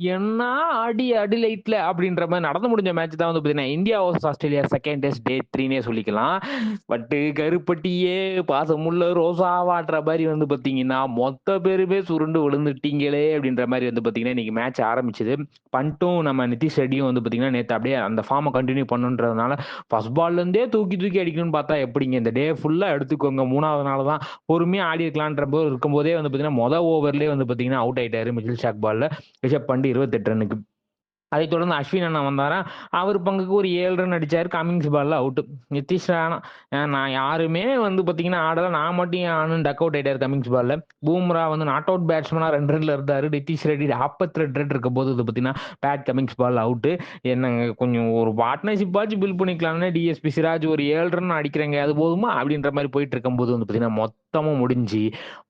என்ன அடி அடிலைட்ல அப்படின்ற மாதிரி நடந்து முடிஞ்ச மேட்ச் தான் வந்து பார்த்தீங்கன்னா India versus Australia second test day த்ரீனே சொல்லிக்கலாம். பட்டு கருப்பட்டியே பாசமுள்ள ரோசாவாட்ற மாதிரி வந்து பார்த்தீங்கன்னா மொத்த பேருமே சுருண்டு விழுந்துட்டீங்களே அப்படின்ற மாதிரி வந்து பார்த்தீங்கன்னா இன்னைக்கு மேட்ச் ஆரம்பிச்சது. பண்ட்டும் நம்ம நிதிஷ் ரெட்டியும் வந்து பார்த்தீங்கன்னா நேற்று அப்படியே அந்த ஃபார்மை கண்டினியூ பண்ணுன்றதுனால ஃபர்ஸ்ட் பால்லேருந்தே தூக்கி தூக்கி அடிக்கணும்னு பார்த்தா எப்படிங்க? இந்த டே ஃபுல்லாக எடுத்துக்கோங்க. மூணாவது நாள் தான் பொறுமையாக ஆடி இருக்கலான்ற போது இருக்கும்போதே வந்து பார்த்தீங்கன்னா மொதல் ஓவர்லேயே வந்து பார்த்தீங்கன்னா அவுட் ஆயிட்டாரு மிடில் ஷாக் பாலில். ரிஷப் பண்டி இருபத்தெட்டு ரன்னுக்கு. அதை தொடர்ந்து அஸ்வின் அண்ணா வந்தாரா? அவர் பங்குக்கு ஒரு ஏழு ரன் அடிச்சார். கமிங்ஸ் பால்ல அவுட்டு நிதிஷ் ராணா நான் யாருமே வந்து பார்த்தீங்கன்னா ஆடல. நான் மட்டும் ஆனும் டக் அவுட் ஆயிட்டார் கமிங்ஸ் பால்ல பூம்ரா வந்து நாட் அவுட் பேட்ஸ்மனா ரெண்டு ரன்ல இருந்தாரு. நிதிஷ் ரெட்டி நாற்பத்தி ரெண்டு ரன் இருக்க போது இது பார்த்தீங்கன்னா பேட் கமிங்ஸ் பால் அவுட்டு என்னங்க கொஞ்சம் ஒரு பார்ட்னர்ஷிப் ஆச்சு பில் பண்ணிக்கலாம்னு. டிஎஸ்பி சிராஜ் ஒரு ஏழு ரன் அடிக்கிறேங்க. அது போதுமா? அப்படின்ற மாதிரி போயிட்டு இருக்கும்போது வந்து பார்த்தீங்கன்னா மொத்தமும் முடிஞ்சு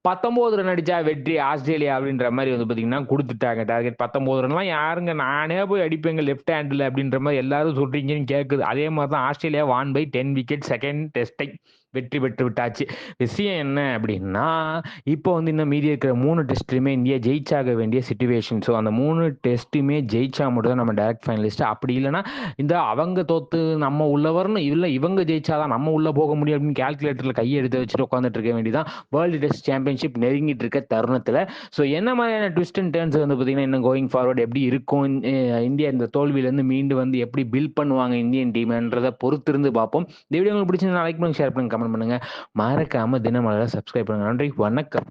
பத்தொன்பது ரன் அடிச்சா வெற்றி ஆஸ்திரேலியா அப்படின்ற மாதிரி வந்து பார்த்தீங்கன்னா கொடுத்துட்டாங்க. டார்கெட் பத்தொன்பது ரன்லாம் யாருங்க? நானே போய் அடிப்பேங்க லெஃப்ட் ஹேண்டில் அப்படின்ற மாதிரி எல்லாரும் சொல்றீங்கன்னு கேட்குது அதே மாதிரி தான் Australia won by ten wicket second டெஸ்டை வெற்றி பெற்று விட்டாச்சு. விஷயம் என்ன அப்படின்னா இப்போ வந்து இன்னும் மீதி இருக்கிற மூணு டெஸ்ட்லையுமே இந்தியா ஜெயிச்சாக வேண்டிய சுச்சுவேஷன் ஸோ அந்த மூணு டெஸ்ட்டுமே ஜெயிச்சா மட்டும் தான் நம்ம டேரக்ட் ஃபைனலிஸ்ட் அப்படி இல்லைன்னா இந்த அவங்க தோத்து நம்ம உள்ள வரணும். இல்லை இவங்க ஜெயிச்சாதான் நம்ம உள்ள போக முடியும் அப்படின்னு கால்குலேட்டரில் கையை எடுத்து வச்சுட்டு உட்காந்துட்டு இருக்க வேண்டியதான் வேர்ல்டு டெஸ்ட் சாம்பியன்ஷிப் நெருங்கிட்டு இருக்க தருணத்தில். ஸோ என்ன மாதிரியான ட்விஸ்ட் அண்ட் டேர்ன்ஸ் வந்து பார்த்தீங்கன்னா இன்னும் கோயிங் ஃபார்வர்ட் எப்படி இருக்கும்? இந்தியா இந்த தோல்வியிலேருந்து மீண்டு வந்து எப்படி பில்ட் பண்ணுவாங்க இந்தியன் டீம்ன்றதை பொறுத்திருந்து பார்ப்போம். இந்த வீடியோ உங்களுக்கு பிடிச்சிருந்தா லைக் பண்ணுங்க ஷேர் பண்ணுங்க கமெண்ட் பண்ணுங்க. மறக்காம தினமலரை சப்ஸ்கிரைப் பண்ணுங்க. நன்றி. வணக்கம்.